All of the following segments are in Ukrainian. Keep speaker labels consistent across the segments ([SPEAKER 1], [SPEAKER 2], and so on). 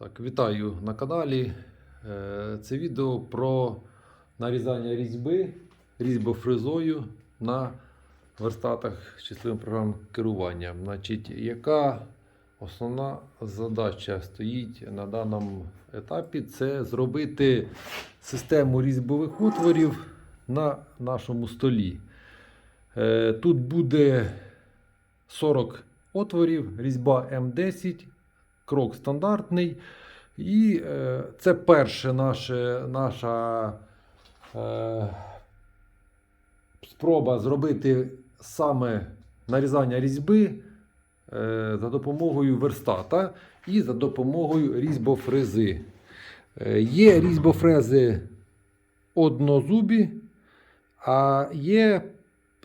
[SPEAKER 1] Так, вітаю на каналі. Е, Це відео про нарізання різьби різьбофрезою на верстатах числовим програм керування. Значить, яка основна задача стоїть на даному етапі? Це зробити систему різьбових отворів на нашому столі. Е, Тут буде 40 отворів, різьба М10, крок стандартний. І е, це перша наша, наша е, спроба зробити саме нарізання різьби е, за допомогою верстата і за допомогою різьбофрези. Е, є різьбофрези однозубі, а є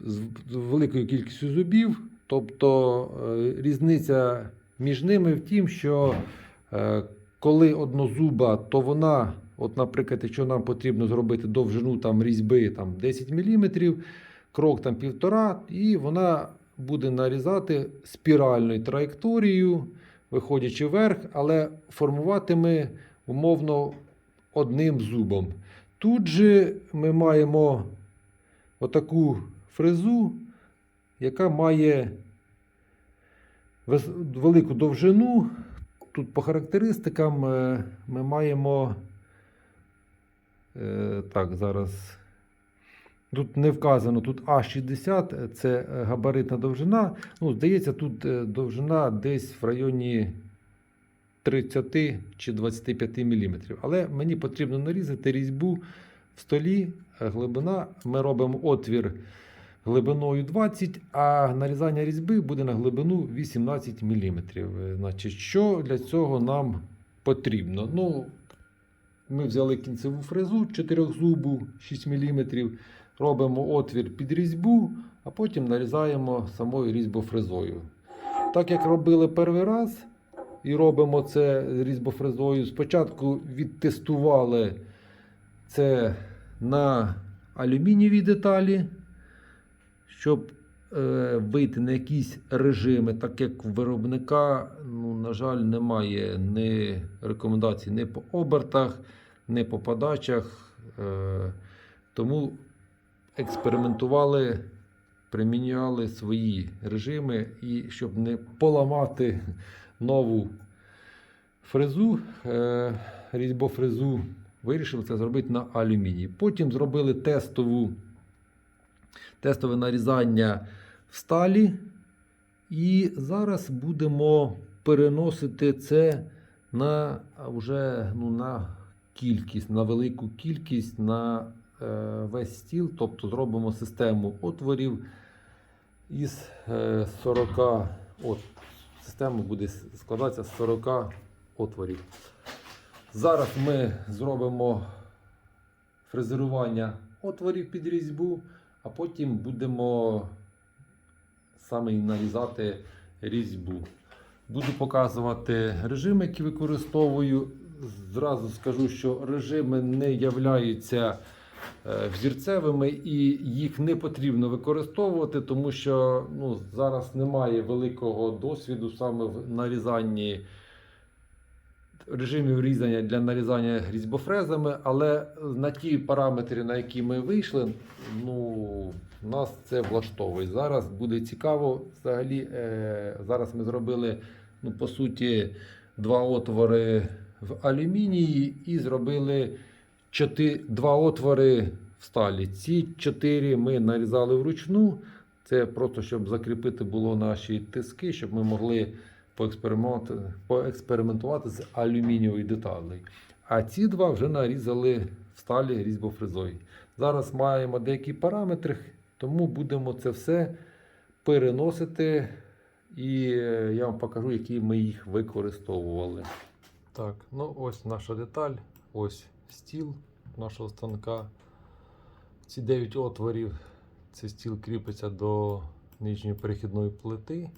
[SPEAKER 1] з великою кількістю зубів. Тобто е, різниця між ними в тім, що е, коли однозуба, то вона, от, наприклад, якщо нам потрібно зробити довжину там, різьби там, 10 мм, крок там півтора, і вона буде нарізати спіральною траєкторією, виходячи вверх, але формуватиме умовно одним зубом. Тут же ми маємо отаку фрезу, яка має велику довжину. Тут по характеристикам е, ми маємо. е, Так, зараз. Тут не вказано, тут А60 це е, габаритна довжина. Ну, здається, тут довжина десь в районі 30 чи 25 мм. Але мені потрібно нарізати різьбу в столі. Глибина. Ми робимо отвір глибиною 20, а нарізання різьби буде на глибину 18 мм. Значить, що для цього нам потрібно? Ну, ми взяли кінцеву фрезу 4 зубу 6 мм, робимо отвір під різьбу, а потім нарізаємо самою різьбофрезою. Так як робили перший раз і робимо це різьбофрезою, спочатку відтестували це на алюмінієвій деталі, щоб е, вийти на якісь режими, так як у виробника, ну, на жаль, немає ні рекомендацій ні по обертах, ні по подачах. Е, тому експериментували, приміняли свої режими, і щоб не поламати нову фрезу, е, різьбофрезу, вирішили це зробити на алюмінії. Потім зробили тестову, тестове нарізання в сталі. І зараз будемо переносити це на вже ну, на кількість, на велику кількість на е, весь стіл. Тобто зробимо систему отворів із е, 40 от, система буде складатися з 40 отворів. Зараз ми зробимо фрезерування отворів під різьбу, а потім будемо саме нарізати різьбу. Буду показувати режими, які використовую. Зразу скажу, що режими не являються е, взірцевими і їх не потрібно використовувати, тому що ну, зараз немає великого досвіду саме в нарізанні режимів різання для нарізання різьбофрезами, але на ті параметри, на які ми вийшли, ну, нас це влаштовує. Зараз буде цікаво. Взагалі, е, зараз ми зробили, ну, по суті, два отвори в алюмінії і зробили чотири, два отвори в сталі. Ці чотири ми нарізали вручну. Це просто щоб закріпити було наші тиски, щоб ми могли поекспериментувати, поекспериментувати з алюмінієвою деталею. А ці два вже нарізали в сталі різьбофрезою. Зараз маємо деякі параметри, тому будемо це все переносити. І е, я вам покажу, які ми їх використовували. Так, ну ось наша деталь, ось стіл нашого станка. Ці 9 отворів, цей стіл кріпиться до нижньої перехідної плити.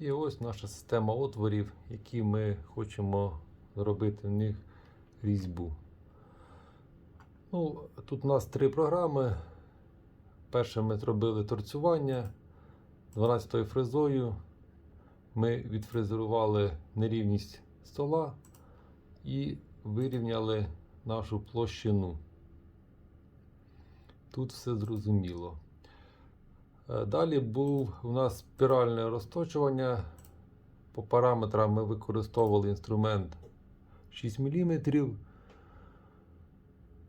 [SPEAKER 1] І ось наша система отворів, які ми хочемо зробити в них різьбу. Ну, тут у нас три програми. Перше ми зробили торцювання 12-ю фрезою. Ми відфрезерували нерівність стола і вирівняли нашу площину. Тут все зрозуміло. Е, Далі був у нас спіральне розточування. По параметрам ми використовували інструмент 6 мм.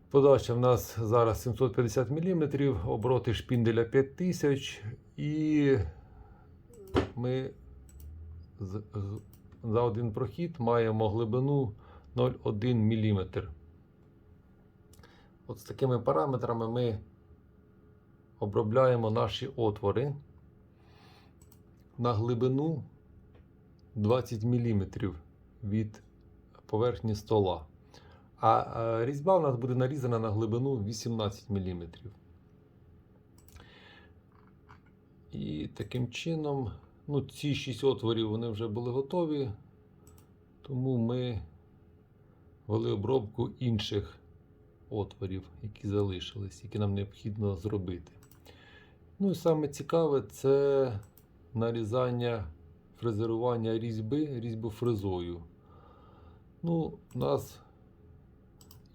[SPEAKER 1] Подача в нас зараз 750 мм, обороти шпінделя 5000 і ми за один прохід маємо глибину 0,1 мм. От з такими параметрами ми обробляємо наші отвори на глибину 20 мм від поверхні стола. А різьба у нас буде нарізана на глибину 18 мм. І таким чином, ну, ці 6 отворів вони вже були готові, тому ми вели обробку інших отворів, які залишились, які нам необхідно зробити. Ну і саме цікаве це нарізання, фрезерування різьби різьбофрезою. Ну, у нас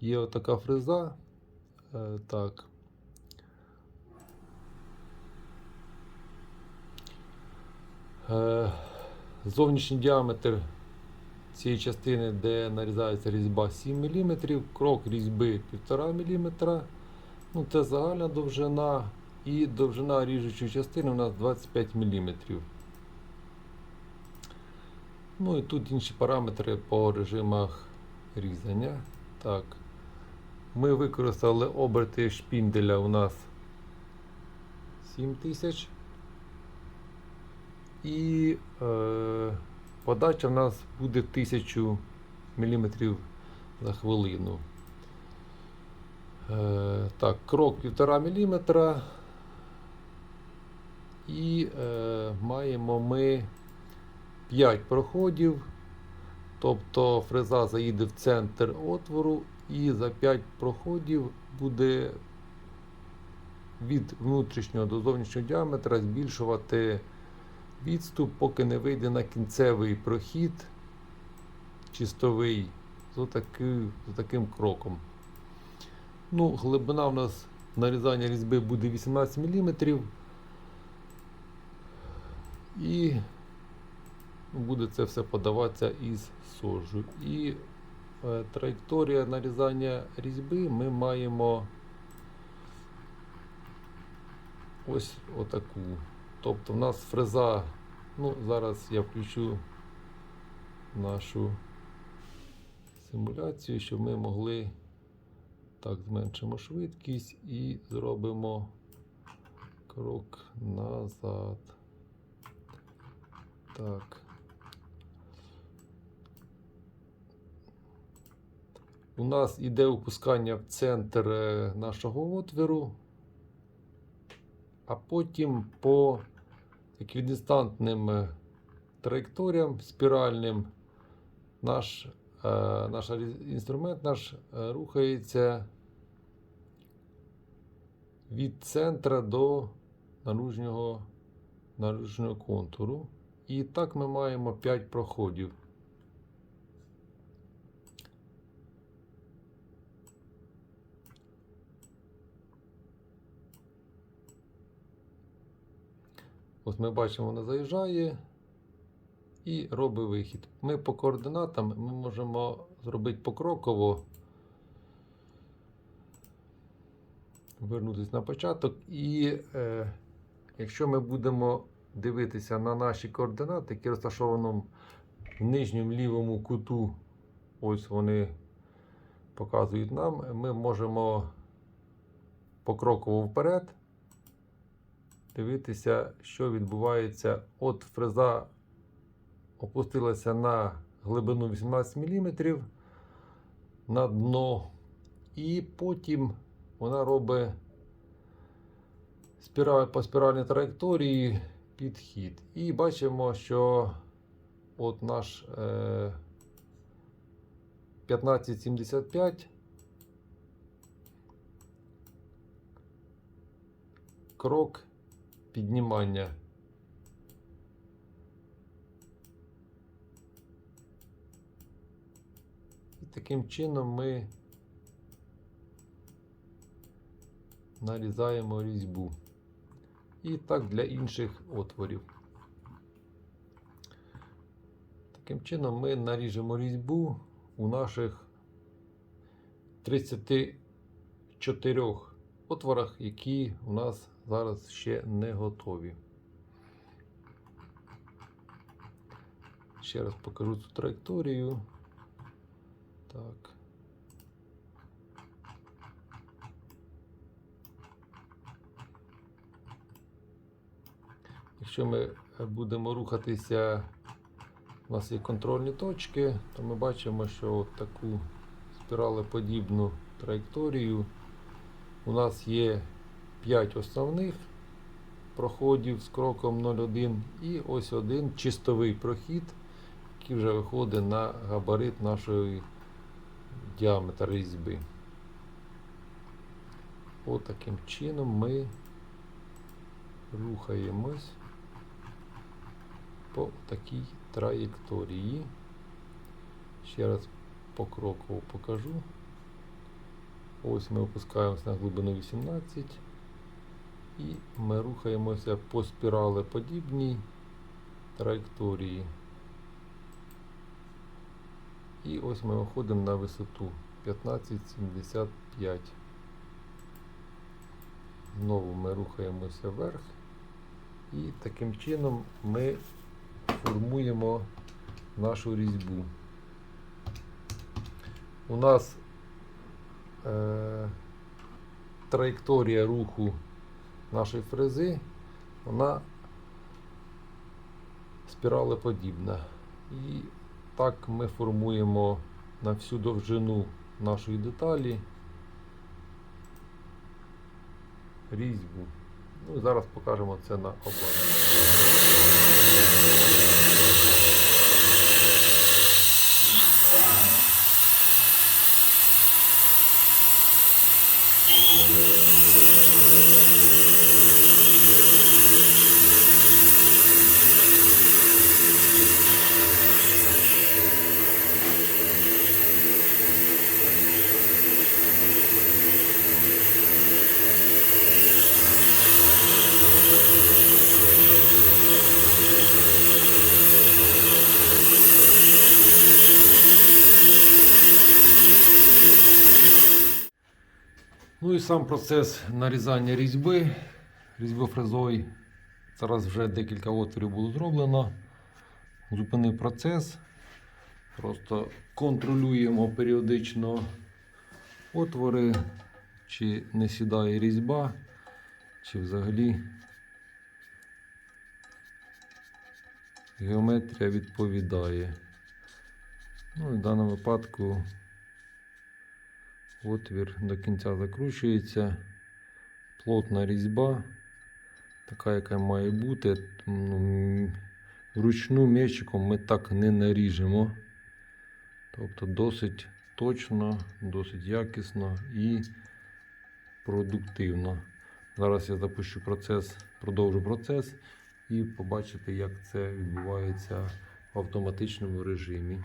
[SPEAKER 1] є отака фреза. Е, так. Е, зовнішній діаметр цієї частини, де нарізається різьба 7 мм, крок різьби 1,5 мм. Ну, це загальна довжина і довжина ріжучої частини у нас 25 мм. Ну і тут інші параметри по режимах різання. Так. Ми використали оберти шпінделя у нас 7000. І е, подача в нас буде 1000 мм за хвилину. Е, так, крок 1,5 мм. І е, маємо ми 5 проходів. Тобто фреза заїде в центр отвору і за 5 проходів буде від внутрішнього до зовнішнього діаметра збільшувати відступ, поки не вийде на кінцевий прохід чистовий з, отаки, з таким кроком. Ну, глибина у нас нарізання різьби буде 18 мм. І буде це все подаватися із сожу. І е, траєкторія нарізання різьби ми маємо ось отаку. Тобто в нас фреза, ну зараз я включу нашу симуляцію, щоб ми могли так, зменшимо швидкість і зробимо крок назад. Так. У нас іде опускання в центр е, нашого отвору, а потім по еквідистантним е, траєкторіям спіральним наш, е, наш інструмент наш е, рухається від центра до наружнього, наружнього контуру. І так ми маємо 5 проходів. Ось ми бачимо, вона заїжджає і робить вихід. Ми по координатам ми можемо зробити покроково, вернутися на початок. І е, якщо ми будемо дивитися на наші координати, які розташовані в нижньому лівому куту, ось вони показують нам, ми можемо покроково вперед дивитися, що відбувається. От фреза опустилася на глибину 18 мм на дно, і потім вона робить спіраль, по спіральній траєкторії підхід. І бачимо, що от наш е, 1575 крок піднімання. І таким чином ми нарізаємо різьбу. І так для інших отворів. Таким чином ми наріжемо різьбу у наших 34 отворах, які у нас зараз ще не готові. Ще раз покажу цю траєкторію. Так. Якщо ми будемо рухатися, у нас є контрольні точки, то ми бачимо, що таку спіралеподібну траєкторію у нас є 5 основних проходів з кроком 0,1 і ось один чистовий прохід, який вже виходить на габарит нашої діаметр різьби. От чином ми рухаємось по такій траєкторії. Ще раз покроково покажу. Ось ми опускаємося на глибину 18 і ми рухаємося по спіралеподібній траєкторії. І ось ми виходимо на висоту 1575. Знову ми рухаємося вверх і таким чином ми формуємо нашу різьбу. У нас е, траєкторія руху нашої фрези, вона спіралеподібна. І так ми формуємо на всю довжину нашої деталі різьбу. Ну, і зараз покажемо це на обладнанні. Ну і сам процес нарізання різьби різьбофрезою. Зараз вже декілька отворів було зроблено. Зупинив процес. Просто контролюємо періодично отвори, чи не сідає різьба, чи взагалі геометрія відповідає. Ну і в даному випадку Отвір до кінця закручується. Плотна різьба, така, яка має бути. Ну, Вручну м'ячиком ми так не наріжемо. Тобто досить точно, досить якісно і продуктивно. Зараз я запущу процес, продовжу процес і побачите, як це відбувається в автоматичному режимі.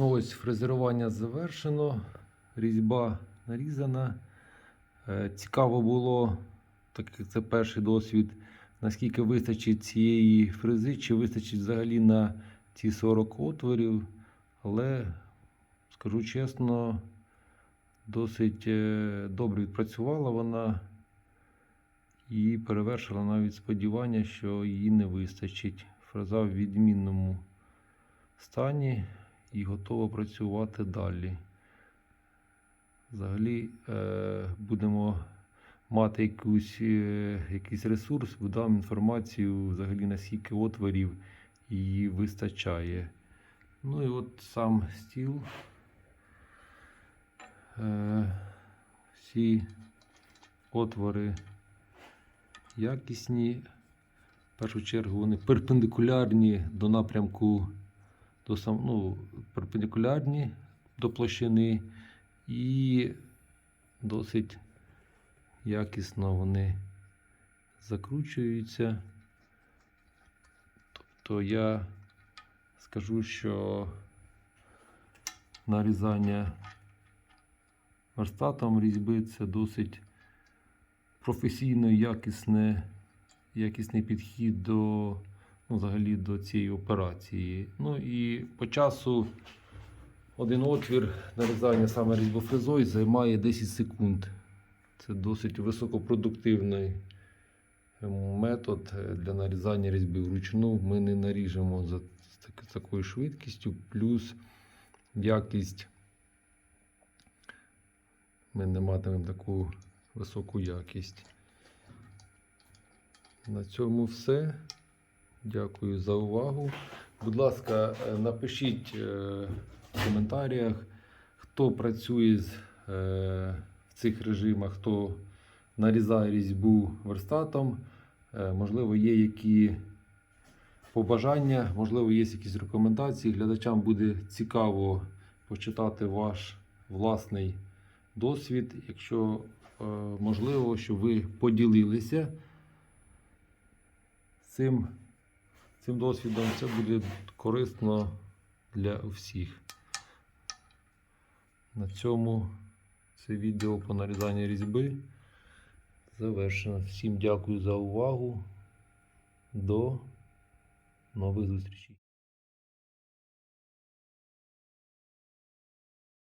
[SPEAKER 1] Ну, ось фрезерування завершено, різьба нарізана. Е, Цікаво було, так як це перший досвід, наскільки вистачить цієї фрези, чи вистачить взагалі на ці 40 отворів. Але, скажу чесно, досить е, добре відпрацювала вона і перевершила навіть сподівання, що її не вистачить. Фреза в відмінному стані і готова працювати далі. Взагалі е, будемо мати якусь, е, якийсь ресурс, видам інформацію взагалі на скільки отворів її вистачає. Ну і от сам стіл. Е, всі отвори якісні. В першу чергу вони перпендикулярні до напрямку, до сам, ну, перпендикулярні до площини і досить якісно вони закручуються. Тобто я скажу, що нарізання верстатом різьби це досить професійно якісне, якісний підхід до, взагалі до цієї операції. Ну і по часу один отвір нарізання саме різьбофрезою займає 10 секунд. Це досить високопродуктивний метод для нарізання різьби вручну. Ми не наріжемо за такою швидкістю, плюс якість. Ми не матимемо таку високу якість. На цьому все. Дякую за увагу. Будь ласка, е, напишіть е, в коментарях, хто працює з, е, в цих режимах, хто нарізає різьбу верстатом. Можливо, є які побажання, можливо, є якісь рекомендації. Глядачам буде цікаво почитати ваш власний досвід, якщо можливо, щоб ви поділилися цим, цим досвідом, це буде корисно для всіх. На цьому це відео по нарізанню різьби завершено. Всім дякую за увагу. До нових зустрічей.